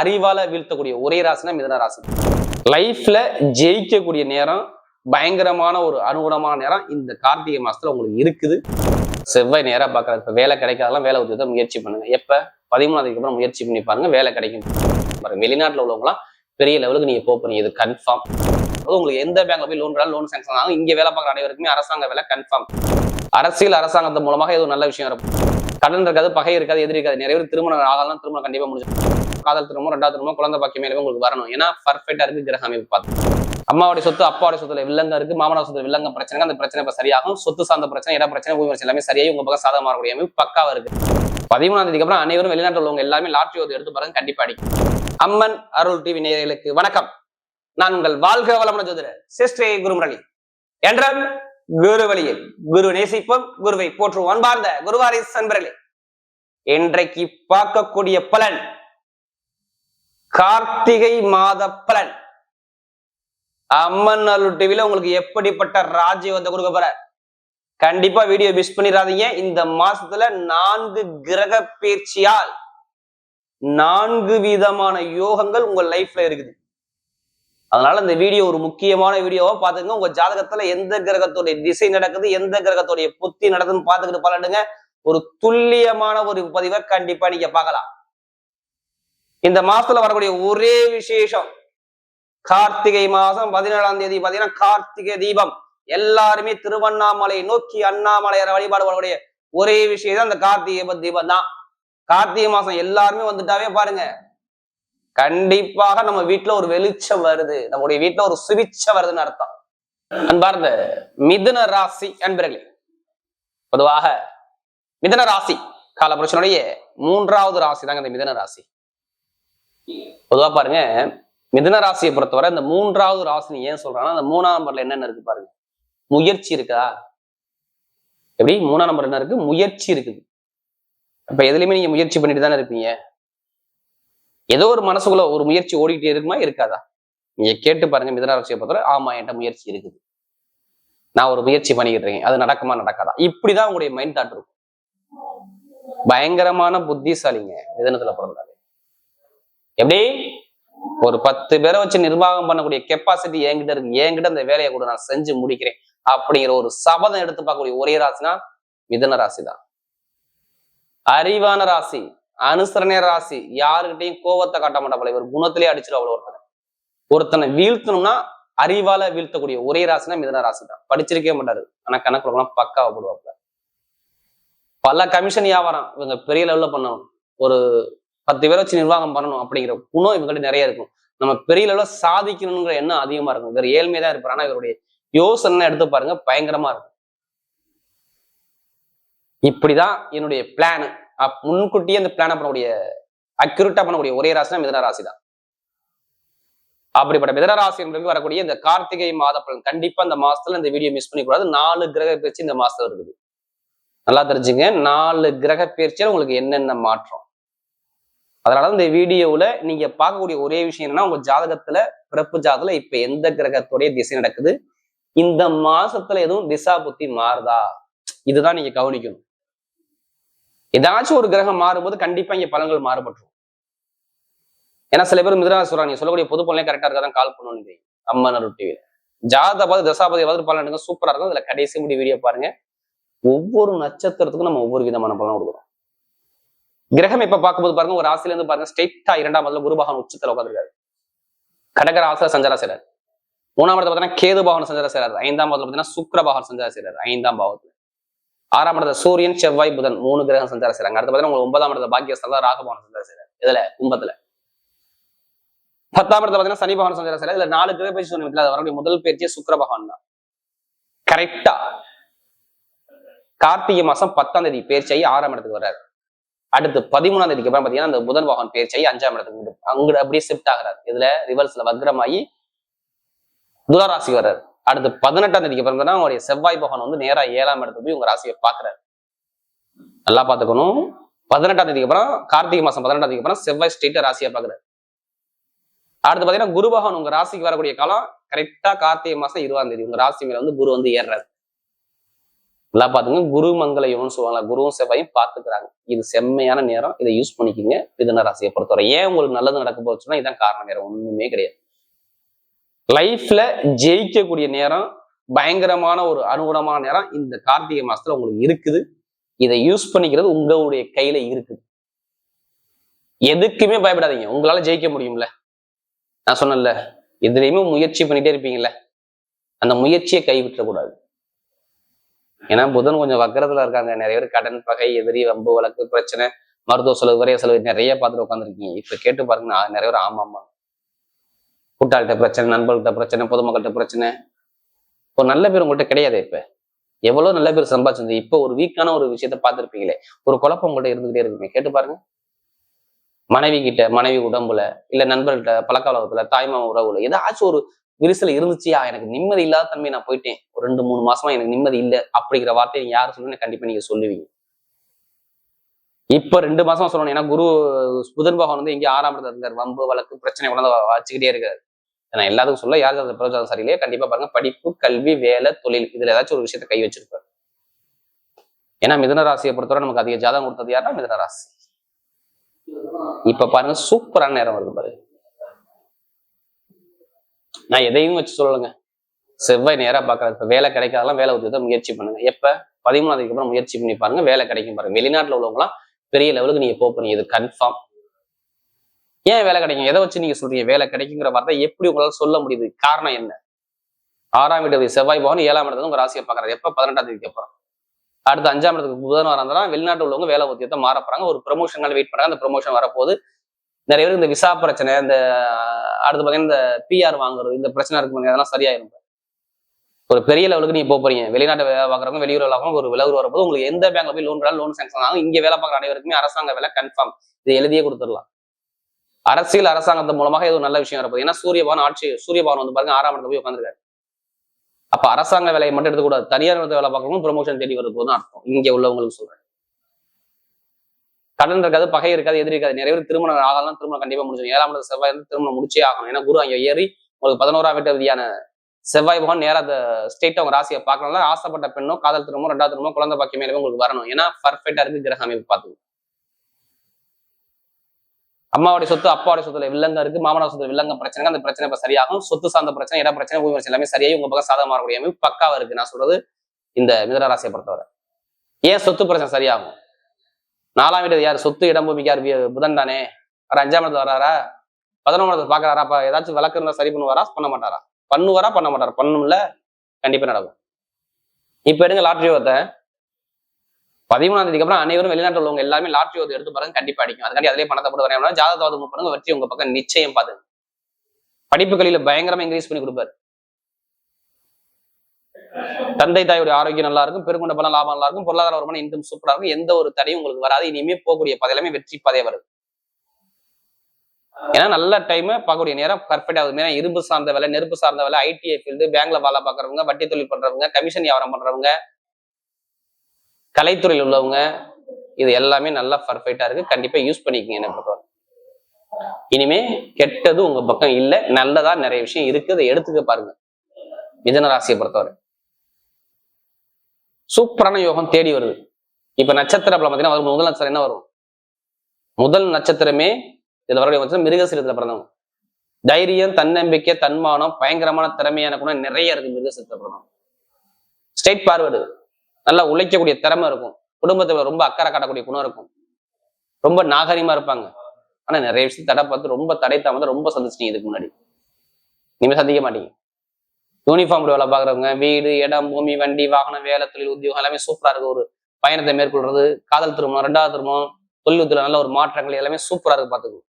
அறிவால வீழ்த்தக்கூடிய ஒரே ராசினா மிதன ராசி. லைஃப்ல ஜெயிக்கக்கூடிய நேரம் பயங்கரமான ஒரு அனுகூலமான நேரம் இந்த கார்த்திகை மாசத்துல உங்களுக்கு இருக்குது. செவ்வாய் நேரம் பார்க்கறது இப்ப வேலை கிடைக்காதெல்லாம் வேலை உதவி முயற்சி பண்ணுங்க. எப்ப? பதிமூணாம் தேதிக்கு அப்புறம் முயற்சி பண்ணி பாருங்க. வேலை கிடைக்கும். பாருங்க வெளிநாட்டுல உள்ளவங்களாம் பெரிய லெவலுக்கு நீங்க போகணும் போறீங்க இது கன்ஃபார்ம் உங்களுக்கு எந்த பேங்க்ல போய் லோன் லோன் சாங்ஷன் ஆகும். இங்க வேலை பார்க்குற அனைவருக்குமே அரசாங்க வேலை கன்ஃபார்ம் அரசியல் அரசாங்கத்தின் மூலமாக ஏதோ நல்ல விஷயம் இருக்கும் கடன் இருக்காது பகை இருக்காது எதிரி இருக்காது. நிறைய பேர் திருமணம் ஆகலாம். திருமணம் கண்டிப்பா முடிஞ்சு காதல் திருமணம் ரெண்டாவது திருமணம் குழந்தை பாக்கியமே இருக்கு உங்களுக்கு வரணும். ஏன்னா பர்ஃபெக்டா இருக்கு கிரக அமைப்பு பார்த்து. அம்மாவுடைய சொத்து அப்பாவுடைய சொத்துல வில்லங்க இருக்கு மாமனார் சொத்துல வில்லங்க பிரச்சனை அந்த பிரச்சனை இப்ப சரியாகும். சொத்து சார்ந்த பிரச்சனை இட பிரச்சனை பூமி பிரச்சனை எல்லாமே சரியாகி உங்க பக்கம் சாதகமாக வரக்கூடிய அமைப்பு பக்காவா இருக்கு. பதிமூணாம் தேதிக்கு அப்புறம் அனைவரும் வெளிநாட்டில் உள்ளவங்க எல்லாமே லாட்ரி ஓது எடுத்து பாருங்க கண்டிப்பா அடிக்கும். அம்மன் அருள் டிவி நேயர்களுக்கு வணக்கம். நான் உங்கள் வாழ்க வளமுடன் ஜோதிடர் சிஸ்டே குருமுரளி. என்ற குரு வழியில் குரு நேசிப்போம் குருவை போற்றுவோம் அன்பார்ந்த குருவாரி சன்பர்களே இன்றைக்கு பார்க்கக்கூடிய பலன் கார்த்திகை மாத பலன் அம்மன் அருள் டிவில உங்களுக்கு எப்படிப்பட்ட ராஜ்யத்தை கொடுக்க போற கண்டிப்பா வீடியோ மிஸ் பண்ணிடாதீங்க. இந்த மாசத்துல நான்கு கிரக பயிற்சியால் நான்கு விதமான யோகங்கள் உங்க லைஃப்ல இருக்குது. அதனால இந்த வீடியோ ஒரு முக்கியமான வீடியோவா பாத்துங்க உங்க ஜாதகத்துல எந்த கிரகத்துடைய திசை நடக்குது எந்த கிரகத்துடைய புத்தி நடக்குதுன்னு பாத்துக்கிட்டு பலனுங்க ஒரு துல்லியமான ஒரு பதிவை கண்டிப்பா நீங்க பார்க்கலாம். இந்த மாசத்துல வரக்கூடிய ஒரே விசேஷம். கார்த்திகை மாசம் பதினேழாம் தேதி பாத்தீங்கன்னா கார்த்திகை தீபம். எல்லாருமே திருவண்ணாமலை நோக்கி அண்ணாமலையார வழிபாடு வரக்கூடிய ஒரே விஷயம் தான் இந்த கார்த்திகை தீபம் தான் கார்த்திகை மாசம் எல்லாருமே வந்துட்டாவே பாருங்க. கண்டிப்பாக நம்ம வீட்டுல ஒரு வெளிச்சம் வருது. நம்முடைய வீட்டுல ஒரு சுவிச்சம் வருதுன்னு அர்த்தம். அன்பார்ந்த மிதுன ராசி அன்பர்களே பொதுவாக மிதுன ராசி காலபுருஷனுடைய மூன்றாவது ராசி தாங்க இந்த மிதன ராசி. பொதுவா பாருங்க மிதன ராசியை பொறுத்தவரை இந்த மூன்றாவது ராசினி ஏன் சொல்றாங்கன்னா அந்த மூணாம் நம்பர்ல என்னென்ன இருக்கு பாருங்க. முயற்சி இருக்கா எப்படி? மூணாம் நம்பர் என்ன இருக்கு? முயற்சி இருக்குது. அப்ப எதுலையுமே நீங்க முயற்சி பண்ணிட்டு தானே இருப்பீங்க. ஏதோ ஒரு மனசுக்குள்ள ஒரு முயற்சி ஓடிக்கிட்டே இருக்குமா? இருக்காதா? நீங்க கேட்டு பாருங்க மிதன ராசியை பொறுத்தவரை ஆமா என்கிட்ட முயற்சி இருக்குது. நான் ஒரு முயற்சி பண்ணிக்கிட்டு இருக்கேன். அது நடக்குமா? நடக்காதா? இப்படிதான் உங்களுடைய மைண்ட் தாட் இருக்கும். பயங்கரமான புத்திசாலிங்க மிதனத்துல பிறந்தாங்க எப்படி? ஒரு பத்து பேரை வச்சு நிர்வாகம் பண்ணக்கூடிய கெப்பாசிட்டி என்கிட்ட இருக்கு. என்கிட்ட அந்த வேலையை கூட நான் செஞ்சு முடிக்கிறேன். அப்படிங்கிற ஒரு சபதம் எடுத்து பார்க்கக்கூடிய ஒரே ராசினா மிதன ராசி தான் அறிவான ராசி அனுசரணை ராசி யாருக்கிட்டையும் கோவத்தை காட்ட மாட்டா இவர் குணத்திலே அடிச்சிடும் அவ்வளவு ஒருத்தனை. ஒருத்தனை வீழ்த்தணும்னா அறிவால வீழ்த்தக்கூடிய ஒரே ராசினா மிதன ராசி தான் படிச்சிருக்கவே மாட்டாரு. ஆனா கணக்குல பக்காவை போடுவாப்ல பல கமிஷன் வியாபாரம் இவங்க பெரிய லெவல்ல பண்ணணும். ஒரு பத்து பேரை வச்சு நிர்வாகம் பண்ணணும் அப்படிங்கிற குணம் இவங்ககிட்ட நிறைய இருக்கும். நம்ம பெரிய லெவல்ல சாதிக்கணுங்கிற எண்ணம் அதிகமா இருக்கும். இவர் ஏழ்மையா இருப்பார். ஆனா இவருடைய யோசனை எடுத்து பாருங்க பயங்கரமா இருக்கும். இப்படிதான் என்னுடைய பிளான் முன்கூட்டியே அந்த பிளான பண்ணக்கூடிய அக்யூரேட்டா பண்ணக்கூடிய ஒரே ராசினா மிதன ராசி தான். அப்படிப்பட்ட மிதன ராசி என்பதற்கு வரக்கூடிய இந்த கார்த்திகை மாத பலன். கண்டிப்பா இந்த மாசத்துல இந்த வீடியோ மிஸ் பண்ணிக்கூடாது. நாலு கிரக பயிற்சி இந்த மாசத்துல இருக்குது. நல்லா தெரிஞ்சுங்க. நாலு கிரக பயிற்சியில உங்களுக்கு என்னென்ன மாற்றம்? அதனால இந்த வீடியோவில் நீங்க பார்க்கக்கூடிய ஒரே விஷயம் என்னன்னா உங்க ஜாதகத்துல பிறப்பு ஜாதகத்துல இப்ப எந்த கிரகத்துடைய திசை நடக்குது? இந்த மாசத்துல எதுவும் திசா புத்தி மாறுதா? இதுதான் நீங்க கவனிக்கணும். ஏதாச்சும் ஒரு கிரகம் மாறும்போது கண்டிப்பா இங்க பலன்கள் மாறுபட்டுரும். ஏன்னா சில பேர் மிதனா சொல்றாங்க நீங்க சொல்லக்கூடிய பொது பலனே கரெக்டா இருக்காதான் கால் பண்ணணும் அம்மன் அருள் டிவியில ஜாதபாதி தசாபதி எதாவது பலன் எடுங்க சூப்பரா இருக்கும். இதுல கடைசி முடி வீடியோ பாருங்க. ஒவ்வொரு நட்சத்திரத்துக்கும் நம்ம ஒவ்வொரு விதமான பலன் கொடுக்குறோம். கிரகம் இப்ப பார்க்கும்போது பாருங்க ஒரு ராசில இருந்து பாருங்க ஸ்ட்ரெயிட்டா இரண்டாம் முதல்ல குரு பகவான் உச்சத்துல உட்காந்துருக்காரு கடகர ஆசிர சஞ்சார செய்றாரு. மூணாம் இடத்துல பார்த்தீங்கன்னா கேது பகவான் சஞ்சார செய்றாரு. ஐந்தாம் பாவத்துல பார்த்தீங்கன்னா சுக்கர பகவான் சஞ்சார செய்றாரு. ஐந்தாம் பாவத்துல. ஆறாம் இடத்துல சூரியன் செவ்வாய் புதன் மூணு கிரகம் சஞ்சார செய்றாங்க. அடுத்து பார்த்தீங்கன்னா உங்களுக்கு ஒன்பதாம் இடத்துல பாக்கியஸ்தல ராகபவன் சஞ்சார செய்றாரு. இதுல கும்பத்துல. பத்தாம் இடத்துல பார்த்தீங்கன்னா சனி பகவான் சஞ்சார செய்றாரு. இதுல நாலு கிரக பயிற்சி சொன்ன வரக்கூடிய முதல் பயிற்சியே சுக்கர பகவான் தான். கரெக்டா கார்த்திகை மாசம் பத்தாம் தேதி பயிற்சியாகி ஆறாம் இடத்துக்கு வர்றாரு. அடுத்து பதிமூணாம் தேதிக்கு அப்புறம் பாத்தீங்கன்னா அந்த புதன் பகவான் பயிற்சியாகி அஞ்சாம் இடத்துக்கு அங்க அப்படியே ஷிஃப்ட் ஆகிறார். இதுல ரிவர்ஸ்ல வக்ரமாகி துளராசி வர்றாரு. அடுத்து பதினெட்டாம் தேதிக்கு அப்புறம் தான் அவருடைய செவ்வாய் பகவான் வந்து நேரா ஏழாம் இடத்துக்கு போய் உங்க ராசியை பாக்குறாரு நல்லா பாத்துக்கணும் பதினெட்டாம் தேதிக்கு அப்புறம் கார்த்திகை மாசம் பதினெட்டாம் தேதிக்கு அப்புறம் செவ்வாய் ஸ்ட்ரெயிட்டா ராசியை பாக்குறாரு அடுத்து பாத்தீங்கன்னா குரு பகவான் உங்க ராசிக்கு வரக்கூடிய காலம் கரெக்டா கார்த்திகை மாசம் இருபதாம் தேதி. உங்க ராசி மேல வந்து குரு வந்து ஏறுறாரு. நல்லா பாத்துங்க. குரு மங்கள யோகம்னு சொல்லுவாங்க குருவும் செவ்வாயும் பாத்துக்கிறாங்க. இது செம்மையான நேரம். இதை யூஸ் பண்ணிக்கிங்க. மிதன ராசியை பொறுத்தவரை. ஏன் உங்களுக்கு நல்லது நடக்க போச்சுன்னா இதான் காரணம். வேற ஒண்ணுமே கிடையாது. லைஃப்ல ஜெயிக்கக்கூடிய நேரம் பயங்கரமான ஒரு அனுகூலமான நேரம் இந்த கார்த்திகை மாசத்துல உங்களுக்கு இருக்குது. இதை யூஸ் பண்ணிக்கிறது உங்களுடைய கையில இருக்குது. எதுக்குமே பயப்படாதீங்க. உங்களால ஜெயிக்க முடியும்ல. நான் சொன்னேன்ல எதுலையுமே முயற்சி பண்ணிட்டே இருப்பீங்கல்ல. அந்த முயற்சியை கைவிட்டக்கூடாது ஏன்னா புதன் கொஞ்சம் வக்கரத்துல இருக்காங்க. நிறைய பேர் கடன் பகை எதிரி வம்பு வழக்கு பிரச்சனை மருத்துவ செலவு விரைய செலவு நிறைய பார்த்துட்டு உட்காந்துருக்கீங்க இப்ப கேட்டு பாருங்க நிறைய பேர் ஆம்மா கூட்டாள்கிட்ட பிரச்சனை நண்பர்கள்ட்ட பிரச்சனை பொதுமக்கள்கிட்ட பிரச்சனை. ஒரு நல்ல பேர் உங்கள்கிட்ட கிடையாது இப்ப. எவ்வளவு நல்ல பேர் சம்பாதிச்சிருந்து இப்ப ஒரு வீக்கான ஒரு விஷயத்த பார்த்துருப்பீங்களே. ஒரு குழப்பம் உங்கள்கிட்ட இருந்துகிட்டே இருக்குமே. கேட்டு பாருங்க. மனைவி கிட்ட மனைவி உடம்புல இல்ல நண்பர்கள்ட்ட பழக்க வழக்கத்துல தாய்மாம உறவுல ஏதாச்சும் ஒரு விரிசல் இருந்துச்சியா? எனக்கு நிம்மதி இல்லாத தன்மை நான் போயிட்டேன். ஒரு ரெண்டு மூணு மாசமா எனக்கு நிம்மதி இல்லை அப்படிங்கிற வார்த்தையை நீங்க யாரும் சொல்லணும் கண்டிப்பா நீங்க சொல்லுவீங்க. இப்ப ரெண்டு மாசமா சொல்லணும். ஏன்னா குரு புதன் பகவான் வந்து இங்க ஆறாம் இடத்துல இருக்காரு. வம்பு வழக்கு பிரச்சனை கொண்டு வச்சுக்கிட்டே இருக்காரு. நான் எல்லாத்துக்கும் சொல்ல யாரு அந்த பிரயோஜனம் சரியில்லையே கண்டிப்பா பாருங்க. படிப்பு கல்வி வேலை தொழில் இதுல ஏதாச்சும் ஒரு விஷயத்த கை வச்சிருப்பாரு. ஏன்னா மிதன ராசியை பொறுத்தவரை நமக்கு அதிக ஜாதகம் கொடுத்தது யாருன்னா மிதன ராசி. இப்ப பாருங்க சூப்பரான நேரம் வருது பாருங்க. நான் எதையும் வச்சு சொல்லலைங்க. செவ்வாய் நேரா பாக்குறது இப்ப வேலை கிடைக்காதெல்லாம் வேலை உத்தியோகத்தை முயற்சி பண்ணுங்க. எப்ப? பதிமூணாம் தேதிக்கு அப்புறம் முயற்சி பண்ணி பாருங்க. வேலை கிடைக்கும் பாருங்க. வெளிநாட்டுல உள்ளவங்களாம் பெரிய லெவலுக்கு நீங்க போக போறீங்க. இது கன்ஃபார்ம் ஏன் வேலை கிடைக்கும்? எதை வச்சு நீங்க சொல்றீங்க? வேலை கிடைக்குங்கிற வார்த்தை எப்படி உங்களால சொல்ல முடியுது? காரணம் என்ன? ஆறாம் வீட்டு செவ்வாய் பவன் ஏழாம் இடத்துல உங்க ராசியை பாக்குறாரு எப்ப? பதினெட்டாம் தேதிக்கு அப்புறம். அடுத்து அஞ்சாம் இடத்துக்கு புதன் வரந்தாலும் வெளிநாட்டு உள்ளவங்க வேலை உத்தியத்தை மாறப்படுறாங்க ஒரு ப்ரொமோஷன் வெயிட் பண்றாங்க. அந்த ப்ரொமோஷன் வரப்போகுது. நிறைய பேர் இந்த விசா பிரச்சனை இந்த அடுத்து பார்த்தீங்கன்னா இந்த பிஆர் வாங்குறது இந்த பிரச்சனை இருக்கு பாருங்க, அதெல்லாம் சரியாயிரும் ஒரு பெரிய லெவலுக்கு நீங்க போக போறீங்க. வெளிநாட்டு வேலை பார்க்குறவங்க வெளியூர் வேலை ஒரு விலகு வரப்போது உங்களுக்கு எந்த பேங்க்ல போய் லோன் லோன் சாங்ஷன் ஆகும். இங்க வேலை பார்க்குற அனைவருக்குமே அரசாங்க வேலை கன்ஃபார்ம் இது எழுதியே கொடுத்துடலாம். அரசியல் அரசாங்கத்தின் மூலமாக ஏதோ நல்ல விஷயம் இருப்பது ஏன்னா சூரிய பவன் ஆட்சி சூரிய பவன் வந்து பாருங்க ஆறாம் இடத்துல போய் உட்காந்துருக்காரு அப்ப அரசாங்க வேலையை மட்டும் எடுத்துக்கூடாது. தனியார் வேலை பார்க்கறவங்க ப்ரொமோஷன் தேடி வரும்போது அர்த்தம். இங்க உள்ளவங்களுக்கு சொல்றேன். கடன் இருக்காது பகை இருக்காது எதிரி இருக்காது. நிறைய பேர் திருமணம் ஆகலாம் திருமணம் கண்டிப்பா முடிச்சிடும் ஏழாம் இடத்து செவ்வாய் வந்து திருமணம் முடிச்சே ஆகணும். ஏன்னா குரு அங்கே ஏறி உங்களுக்கு பதினோராம் வீட்டு விதியான செவ்வாய் பகவான் நேரா அந்த ஸ்டேட் அவங்க ராசியை பார்க்கணும்ல ஆசைப்பட்ட பெண்ணோ காதல் திருமணம் ரெண்டாவது திருமணம் குழந்தை பாக்கியம் மேலே உங்களுக்கு வரணும். ஏன்னா பர்ஃபெக்டா இருக்கு கிரக அமைப்பு பார்த்து அம்மாவுடைய சொத்து அப்பாவுடைய சொத்துல வில்லங்க இருக்கு. மாமனார் சொத்துல வில்லங்க பிரச்சனை அந்த பிரச்சனை இப்ப சரியாகும். சொத்து சார்ந்த பிரச்சனை இட பிரச்சனை பூமி பிரச்சனை எல்லாமே சரியாகி உங்க பக்கம் சாதகமாக வரக்கூடிய அமைப்பு பக்காவா இருக்கு. நான் சொல்றது இந்த மிதன ராசியை பொறுத்தவரை. ஏன் சொத்து பிரச்சனை சரியாகும்? நாலாம் வீடு யார்? சொத்து இடம் பூமிக்கு யார்? புதன் தானே. அவர் அஞ்சாம் இடத்துல வராரா? பதினொன்றாம் இடத்துல பாக்குறாரா அப்ப ஏதாச்சும் விளக்கு இருந்தா சரி பண்ணுவாரா? பண்ண மாட்டாரா? பண்ணுவாரா? பண்ண மாட்டாரா? பண்ணும்ல கண்டிப்பா நடக்கும். இப்ப எடுங்க லாட்ரி ஓத்தை பதிமூணாம் தேதிக்கு அப்புறம் அனைவரும் வெளிநாட்டில் உள்ளவங்க எல்லாருமே லாட்ரி ஓத்து எடுத்து பாருங்க கண்டிப்பா அடிக்கும். அதுக்காண்டி அதிலே பணத்தை போட்டு வரையா ஜாதகத்தை பண்ணுங்க வெற்றி உங்க பக்கம் நிச்சயம் பாத்துங்க படிப்பு கல்வியில பயங்கரமா இன்க்ரீஸ் பண்ணி கொடுப்பாரு. தந்தை தாயுடைய ஆரோக்கியம் நல்லா இருக்கும் பெருங்கொண்ட பலம் லாபம் நல்லா இருக்கும் பொருளாதார வருமான இன்கம் சூப்பரா இருக்கும் எந்த ஒரு தடையும் உங்களுக்கு வராது. இனிமே போகக்கூடிய பாதை எல்லாமே வெற்றி பாதையா வருது. ஏன்னா நல்ல டைம் பார்க்கக்கூடிய நேரம் பர்ஃபெக்ட் ஆகுது. ஏன்னா இரும்பு சார்ந்த வேலை நெருப்பு சார்ந்த வேலை ஐடிஐ ஃபீல்டு பேங்க்ல வேலை பார்க்குறவங்க வட்டி தொழில் பண்றவங்க கமிஷன் வியாபாரம் பண்றவங்க கலைத்துறையில் உள்ளவங்க இது எல்லாமே நல்லா பர்ஃபெக்டா இருக்கு. கண்டிப்பா யூஸ் பண்ணிக்கங்க என்ன பொறுத்தவரை. இனிமே கெட்டது உங்க பக்கம் இல்ல. நல்லதா நிறைய விஷயம் இருக்கு அதை எடுத்துக்க பாருங்க. மிதன ராசியை பொறுத்தவரை. சூப்பரான யோகம் தேடி வருது. இப்ப நட்சத்திர பலம் பார்த்தீங்கன்னா வரும் முதல் நட்சத்திரம் என்ன வரும்? முதல் நட்சத்திரமே இதுல வரக்கூடிய நட்சத்திரம் மிருகசீரத்துல பிறந்தவங்க. தைரியம் தன்னம்பிக்கை தன்மானம் பயங்கரமான திறமையான குணம் நிறைய இருக்கு மிருகசீரத்துல பிறந்தவங்க. ஸ்டேட் பார்வர்டு நல்லா உழைக்கக்கூடிய திறமை இருக்கும். குடும்பத்துல ரொம்ப அக்கறை காட்டக்கூடிய குணம் இருக்கும். ரொம்ப நாகரிகமா இருப்பாங்க. ஆனா நிறைய விஷயம் தடை பார்த்து ரொம்ப தடை தாமதம் ரொம்ப சந்திச்சிட்டீங்க இதுக்கு முன்னாடி. இனிமே சந்திக்க மாட்டீங்க. யூனிஃபார்ம் வேலை பாக்குறவங்க வீடு இடம் பூமி வண்டி வாகனம் வேலை தொழில் உத்தியோகம் எல்லாமே சூப்பரா இருக்கு. ஒரு பயணத்தை மேற்கொள்றது காதல் திருமணம் ரெண்டாவது திருமணம் தொழில் நல்ல ஒரு மாற்றங்கள் எல்லாமே சூப்பரா இருக்கு பாத்துக்கோ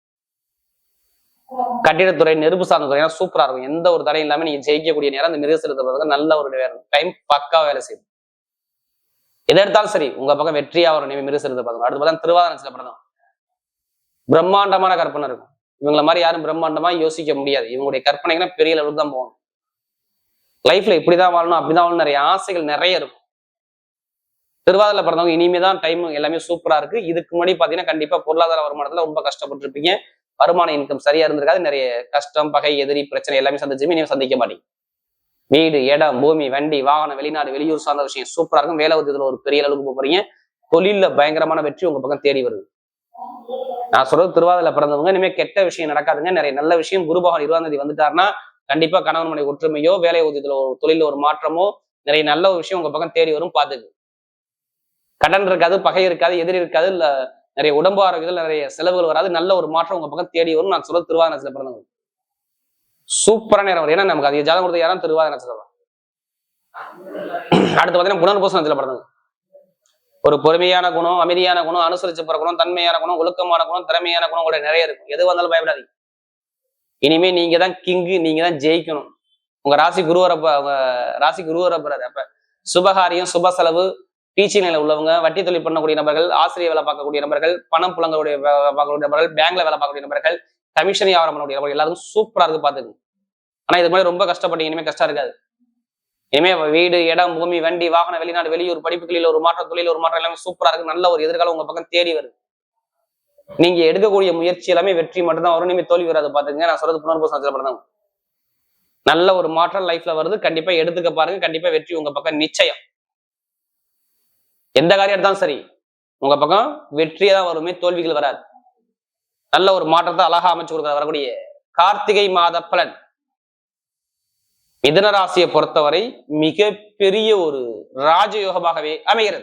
கட்டிடத்துறை நெருப்பு சார்ந்த துறை சூப்பரா இருக்கும். எந்த ஒரு தடையும் இல்லாம நீங்க ஜெயிக்கக்கூடிய நேரம் அந்த மிருகசீரத்தை நல்ல ஒரு டைம் பக்கா வேலை செய்யும். எதை எடுத்தாலும் சரி உங்க பக்கம் வெற்றியா வரும் நீங்க மிருகசீரத்தை பார்க்கணும். அடுத்து பார்த்தா திருவாதிரை நட்சத்திரம் பிரம்மாண்டமான கற்பனை இருக்கும். இவங்கள மாதிரி யாரும் பிரம்மாண்டமா யோசிக்க முடியாது. இவங்களுடைய கற்பனைகள் பெரிய அளவுக்கு தான் போகணும். லைஃப்ல இப்படிதான் வாழணும் அப்படிதான் வாழணும் நிறைய ஆசைகள் நிறைய இருக்கும். திருவாதிரை பிறந்தவங்க இனிமே தான் டைம் எல்லாமே சூப்பரா இருக்கு. இதுக்கு முன்னாடி பாத்தீங்கன்னா கண்டிப்பா பொருளாதார வருமானத்துல ரொம்ப கஷ்டப்பட்டு இருப்பீங்க வருமான இன்கம் சரியா இருந்திருக்காது. நிறைய கஷ்டம் பகை எதிரி பிரச்சனை எல்லாமே சந்திச்சுமே இனிமே சந்திக்க மாட்டீங்க. வீடு இடம் பூமி வண்டி வாகனம் வெளிநாடு வெளியூர் சார்ந்த விஷயம் சூப்பரா இருக்கும். வேலை உத்தியத்துல ஒரு பெரிய அளவுக்கு போக போறீங்க. தொழில பயங்கரமான வெற்றி உங்க பக்கம் தேடி வருது. நான் சொல்றது திருவாதிரை பிறந்தவங்க. இனிமே கெட்ட விஷயம் நடக்காதுங்க. நிறைய நல்ல விஷயம் குரு பகவான் இருபதாம் தேதி வந்துட்டாருன்னா கண்டிப்பா கணவன் மனைவி ஒற்றுமையோ வேலை ஊதியத்துல ஒரு தொழில ஒரு மாற்றமோ நிறைய நல்ல ஒரு விஷயம் உங்க பக்கம் தேடி வரும் பாத்துக்கு. கடன் இருக்காது பகை இருக்காது எதிரி இருக்காது இல்ல நிறைய உடம்பு ஆரோக்கியத்தில் நிறைய செலவுகள் வராது நல்ல ஒரு மாற்றம் உங்க பக்கம் தேடி வரும் நான் சொல்றது திருவாதிரை நட்சத்திரம் பிறந்தவங்க சூப்பரான நேரம். வரும் ஏன்னா நமக்கு அதிக ஜாதகம் கொடுத்த யாரும் திருவாதிரை நட்சத்திரம் அடுத்து பாத்தீங்கன்னா புனர்பூச நட்சத்திரம் பிறந்தவங்க. ஒரு பொறுமையான குணம் அமைதியான குணம் அனுசரிச்சு போற குணம் தன்மையான குணம் ஒழுக்கமான குணம் திறமையான குணம் கூட நிறைய இருக்கும். எது வந்தாலும் பயப்படாதீங்க. இனிமே நீங்க தான் கிங்கு நீங்க தான் ஜெயிக்கணும். உங்க ராசி குருவரப்ப உங்க ராசி குருவரப்புறாரு அப்ப சுபகாரியம் சுப செலவு டீச்சிங் நிலையில உள்ளவங்க வட்டி தொழில் பண்ணக்கூடிய நபர்கள் ஆசிரியர் வேலை பார்க்கக்கூடிய நபர்கள் பணம் புலங்களுடைய பார்க்கக்கூடிய நபர்கள் பேங்க்ல வேலை பார்க்கக்கூடிய நபர்கள் கமிஷன் வியாபாரம் பண்ணக்கூடிய நபர்கள் எல்லாருக்கும் சூப்பரா இருக்கு பாத்துக்கு ஆனா இது மாதிரி ரொம்ப கஷ்டப்பட்டு இனிமே கஷ்டம் இருக்காது. இனிமே வீடு இடம் பூமி வண்டி வாகனம் வெளிநாடு வெளியூர் படிப்புகளில் ஒரு மாற்றம் தொழில் ஒரு மாற்றம் எல்லாமே சூப்பரா இருக்கு. நல்ல ஒரு எதிர்காலம் உங்க பக்கம் தேடி வருது. நீங்க எடுக்கக்கூடிய முயற்சி எல்லாமே வெற்றி மட்டும்தான் வரும். இனிமே தோல்வி வராது பாத்துங்க நான் சொல்றது புனர்பூசம் தான் நல்ல ஒரு மாற்றம் லைஃப்ல வருது. கண்டிப்பா எடுத்துக்க பாருங்க. கண்டிப்பா வெற்றி உங்க பக்கம் நிச்சயம். எந்த காரியம் எடுத்தாலும் சரி உங்க பக்கம் வெற்றியா தான் வருமே தோல்விகள் வராது. நல்ல ஒரு மாற்றத்தை அழகா அமைச்சு கொடுக்குற வரக்கூடிய கார்த்திகை மாத பலன். மிதன ராசியை பொறுத்தவரை மிகப்பெரிய ஒரு ராஜயோகமாகவே அமைகிறது.